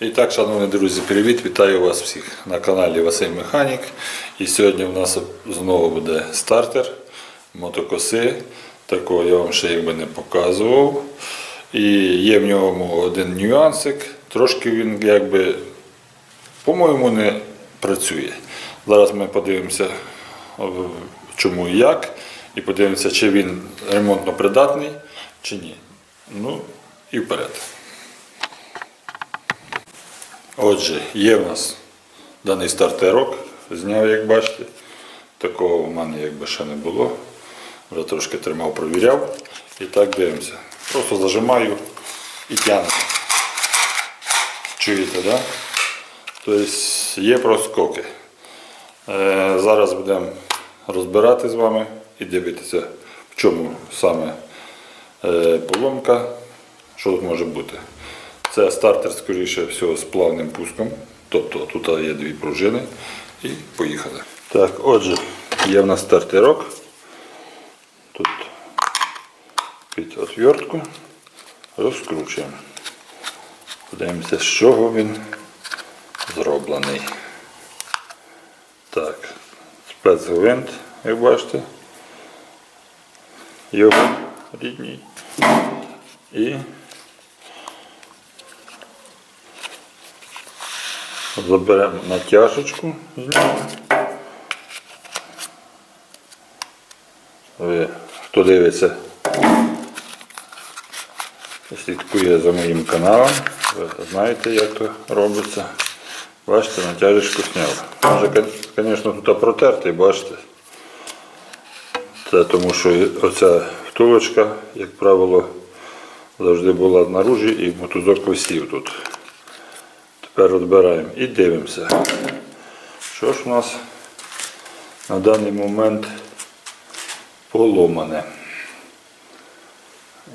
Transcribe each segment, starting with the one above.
І так, шановні друзі, привіт! Вітаю вас всіх на каналі Василь Механік. І сьогодні у нас знову буде стартер мотокоси. Такого я вам ще якби не показував. І є в ньому один нюансик. Трошки він якби, по-моєму, не працює. Зараз ми подивимося, чому і як. І подивимося, чи він ремонтно придатний, чи ні. Ну і вперед. Отже, є в нас даний стартерок, зняв, як бачите. Такого в мене якби ще не було. Вже трошки тримав, провіряв. І так дивимося. Просто зажимаю і тягну. Чуєте? Да? Тобто є проскоки. Е, зараз будемо розбирати з вами і дивитися, в чому саме е, поломка, що тут може бути. Це стартер, скоріше всього, з плавним пуском. Тобто тут є дві пружини і поїхали. Так, отже, є в нас стартерок. Тут під отвертку розкручуємо. Подивимося, з чого він зроблений. Так, спецгвинт, як бачите, його рідній. І заберемо натяжечку з. Ви, хто дивиться, слідкує за моїм каналом, ви знаєте, як то робиться. Бачите, натяжечку зняв. Може, звісно, тут протертий, бачите. Це тому що оця втулочка, як правило, завжди була знаружі і мотузок висів тут. Тепер розбираємо і дивимося. Що ж у нас на даний момент поломане.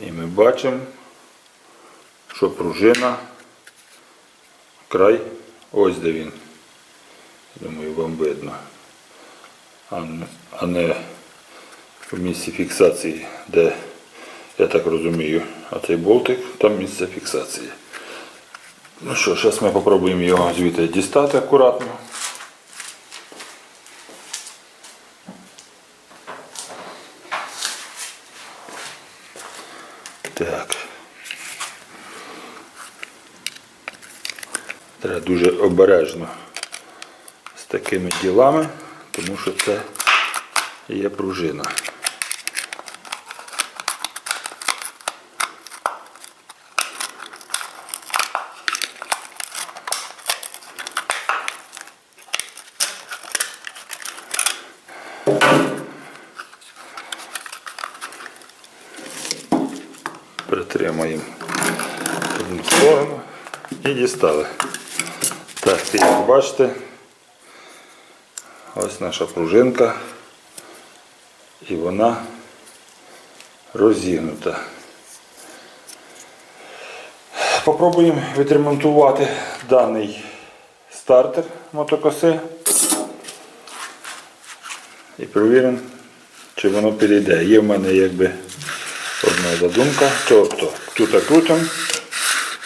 І ми бачимо, що пружина, край, ось де він. Думаю, вам видно. А не- в місці фіксації, де, я так розумію, а цей болтик, там місце фіксації. Ну що, зараз ми спробуємо його звідти дістати акуратно. Так. Треба дуже обережно з такими ділами, тому що це є пружина. Притримаємо в одну сторону і дістали. Так, як бачите, ось наша пружинка і вона розігнута. Попробуємо відремонтувати даний стартер мотокоси і перевіримо, чи воно підійде. Є в мене якби одна задумка. Тобто тут крутимо,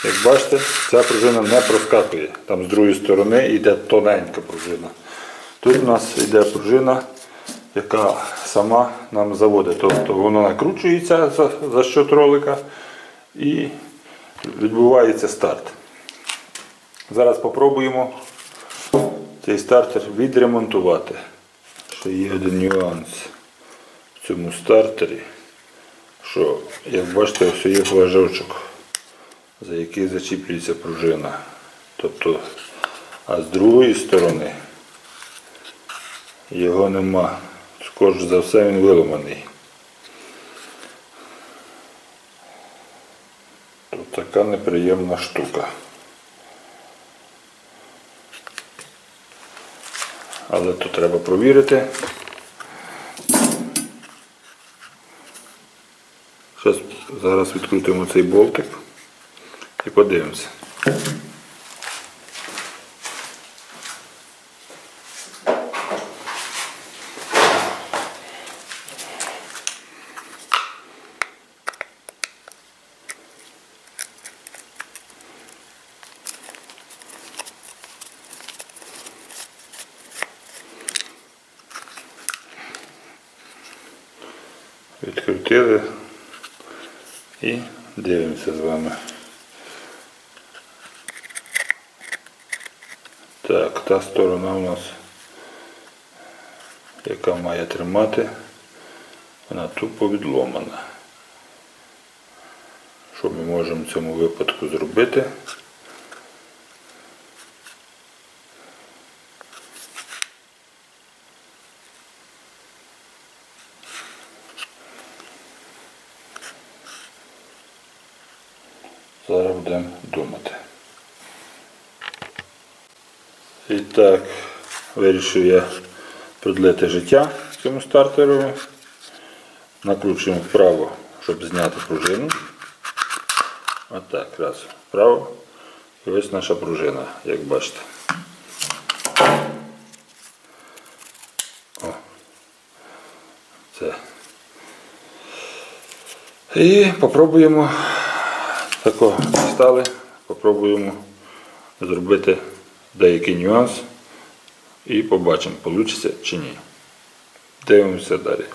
як бачите, ця пружина не проскакує. Там з другої сторони йде тоненька пружина. Тут у нас йде пружина, яка сама нам заводить. Тобто воно накручується за, за счет ролика і відбувається старт. Зараз спробуємо цей стартер відремонтувати. Ще є один нюанс в цьому стартері, що, як бачите, ось є флажочок, за який зачіплюється пружина. Тобто, а з другої сторони його нема. Скоріш за все він виламаний. Тут така неприємна штука. Але тут треба провірити. Зараз, відкрутимо цей болтик і подивимося. Відкрутили і дивимося з вами. Так, та сторона у нас, яка має тримати, вона тупо відломана. Що ми можемо в цьому випадку зробити? Зараз будемо думати. І так, вирішив я продлити життя цьому стартеру. Накручуємо вправо, щоб зняти пружину. Отак, раз, вправо. І ось наша пружина, як бачите. О. Це. І попробуємо тако стали, попробуємо зробити деякий нюанс і побачимо, вийде чи ні. Дивимося далі.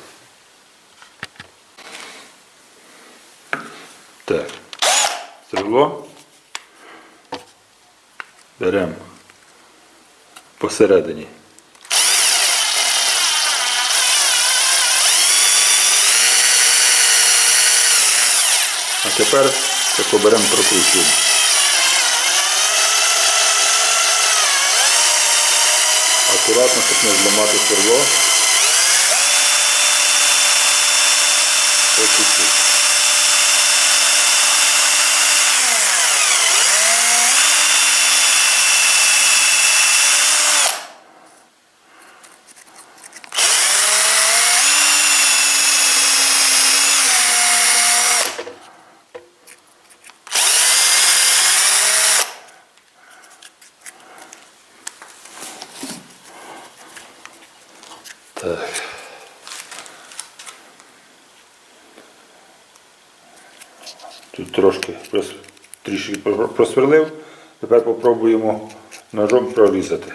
Так, стріло. Беремо посередині. А тепер тако беремо прокручуємо. Акуратно, щоб не зламати сверло. По чуть-чуть. Так. Тут трошки трішки просверлив. Тепер попробуємо ножом прорізати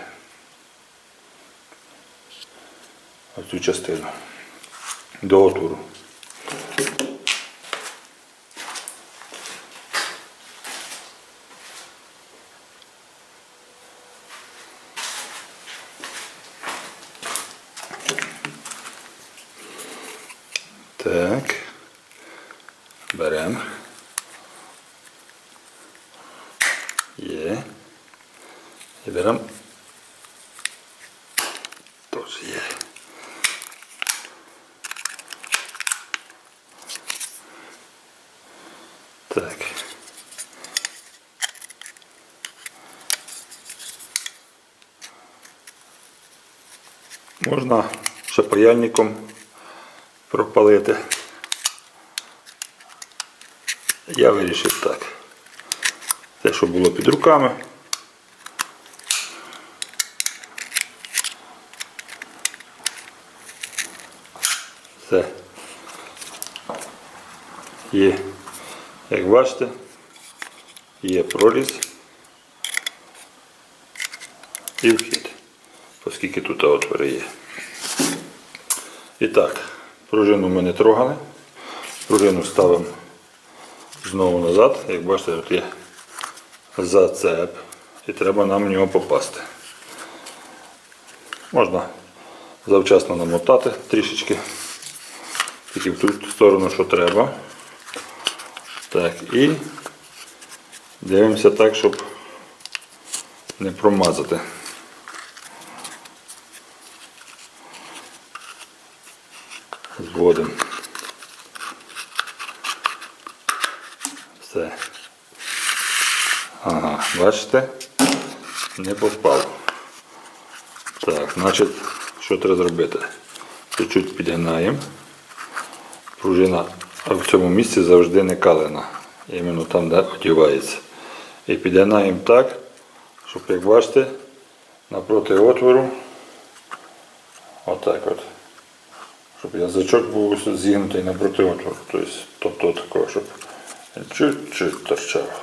оцю частину до отвору. Так. Беремо. Є. І беремо. Тож є. Так. Можна ще паяльником пропалити. Я вирішив так. Те, що було під руками. Все. Є, як бачите, є проріз і вхід, оскільки тут отвори є. І так, пружину ми не трогали. Пружину ставимо знову назад. Як бачите, тут є зацеп і треба нам в нього попасти. Можна завчасно намотати трішечки, тільки в ту сторону, що треба. Так, і дивимося так, щоб не промазати. Зводимо. Все. Ага, бачите? Не попав. Так, значить, що треба зробити? Чуть-чуть підгинаємо. Пружина в цьому місці завжди не калена. Іменно там, де одівається. І підгинаємо так, щоб, як бачите, напроти отвору, отак от. Щоб язичок був зігнутий напроти отвору. Тобто, тобто такого, щоб чуть-чуть торчав.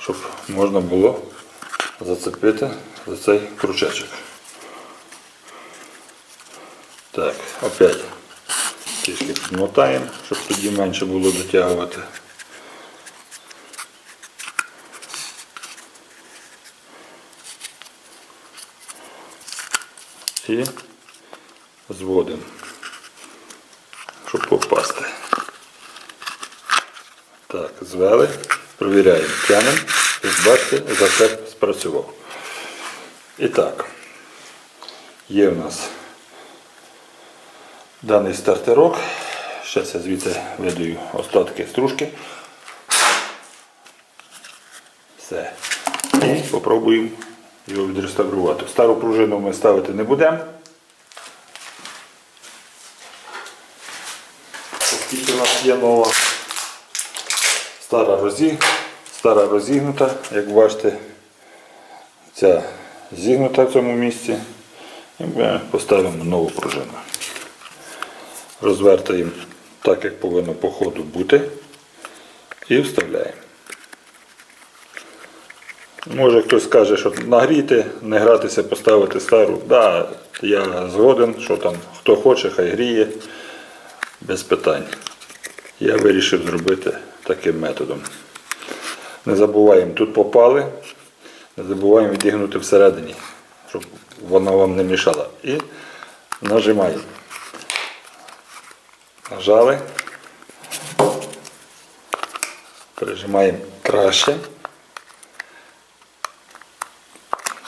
Щоб можна було зацепити за цей крючечок. Так, опять Трішки підмотаємо, щоб тоді менше було дотягувати. І зводимо, щоб попасти. Так, провіряємо, тянемо. Як бачите, зацеп спрацював. І так, є в нас даний стартерок. Зараз я звідси видаю остатки стружки. Все. І спробуємо його відреставрувати. Стару пружину ми ставити не будемо. Оскільки у нас є нова стара розі, стара розігнута, як бачите, ця зігнута в цьому місці. І ми поставимо нову пружину. Розвертаємо так, як повинно по ходу бути. І вставляємо. Може хтось скаже, що нагріти, не гратися, поставити стару. Да, я згоден, що там хто хоче, хай гріє, без питань. Я вирішив зробити таким методом. Не забуваємо, тут попали, не забуваємо відігнути всередині, щоб вона вам не мішала. І нажимаємо. Нажали. Прижимаємо краще,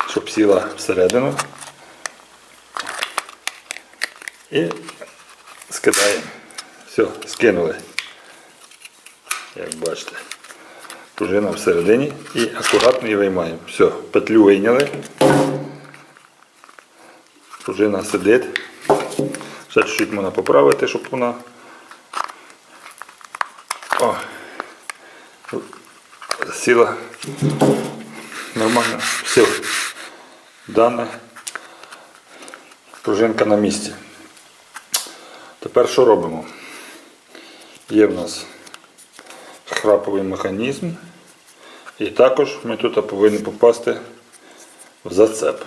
щоб сіла всередину. І скидаємо. Все, скинули. Як бачите, пружина всередині і акуратно її виймаємо. Все, петлю вийняли. Пружина сидить. Ще чуть-чуть можна поправити, щоб вона. О, сіла нормально. Все. Дана пружинка на місці. Тепер що робимо? Є в нас храповий механізм. І також ми тут повинні попасти в зацеп.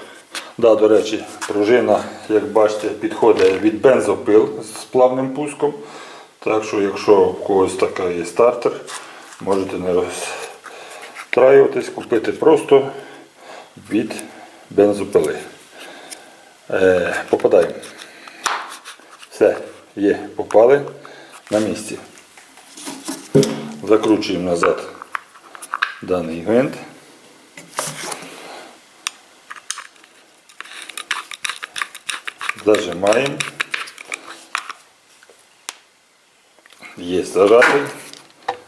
Да, до речі, пружина, як бачите, підходить від бензопил з плавним пуском. Так що, якщо у когось така є стартер, можете не розстраюватись, купити просто від бензопили. Е, попадаємо. Все, є, попали на місці. Закручуємо назад даний гвинт. Зажимаємо. Є зажатий.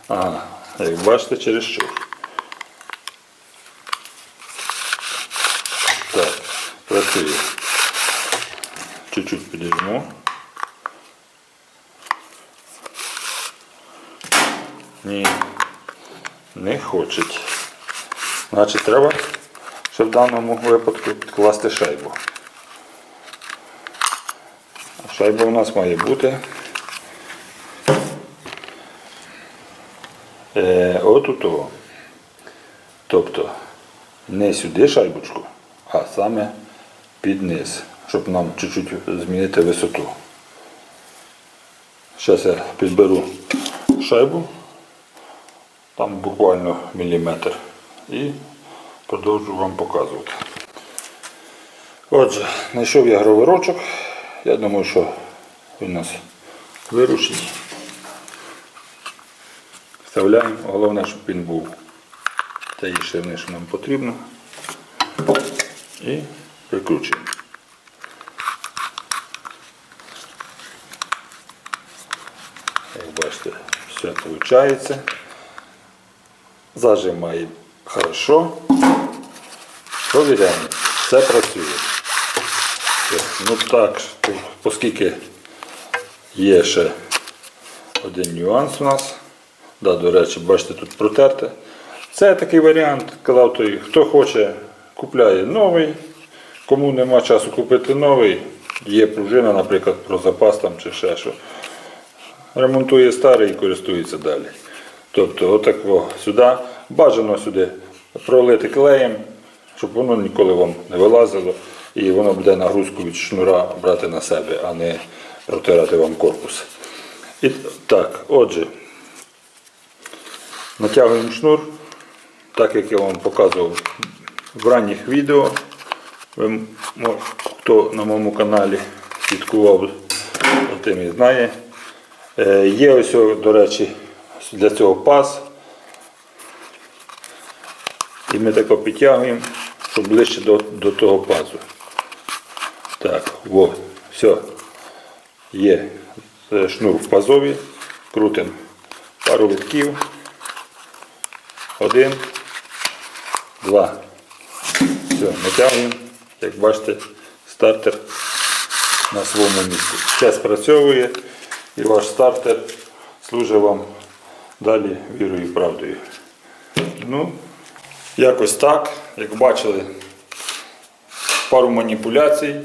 Ага, як бачите, через що. Так, працює. Чуть-чуть підійму. Ні, не хочуть. Значить, треба ще в даному випадку підкласти шайбу. Шайба у нас має бути. Е, от у того. Тобто не сюди шайбочку, а саме під низ, щоб нам чуть-чуть змінити висоту. Зараз я підберу шайбу, там буквально міліметр, і продовжу вам показувати. Отже, знайшов я гровирочок. Я думаю, що він нас вирушить. Вставляємо, головне, щоб він був тієї ширини, що нам потрібно. І прикручуємо. Як бачите, все виходить. Зажимаємо хорошо. Провіряємо. Все працює. Ну так, оскільки є ще один нюанс у нас. Да, до речі, бачите, тут протерте. Це такий варіант, казав той, хто хоче, купляє новий. Кому нема часу купити новий, є пружина, наприклад, про запас там чи ще що. Ремонтує старий і користується далі. Тобто, отако сюди, бажано сюди пролити клеєм, щоб воно ніколи вам не вилазило. І воно буде нагрузку від шнура брати на себе, а не протирати вам корпус. І так, отже, натягуємо шнур, так як я вам показував в ранніх відео. Ви, хто на моєму каналі слідкував, тим і знає. Е, Є ось, до речі, для цього паз. І ми тако підтягуємо, щоб ближче до, до того пазу. Так, во, все. Є е, шнур в пазові. Крутимо пару витків. Один, два. Все, натягуємо. Як бачите, стартер на своєму місці. Все спрацьовує і ваш стартер служить вам далі вірою і правдою. Ну, якось так, як бачили, пару маніпуляцій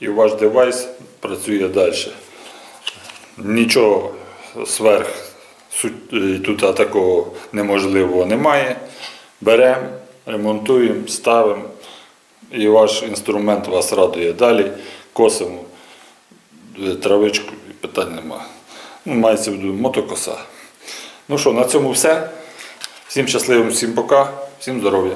і ваш девайс працює далі. Нічого сверх е, тут такого неможливого немає. Беремо, ремонтуємо, ставимо і ваш інструмент вас радує далі. Косимо е, травичку і питань нема. Ну, мається в виду мотокоса. Ну що, на цьому все. Всім щасливим, всім пока, всім здоров'я.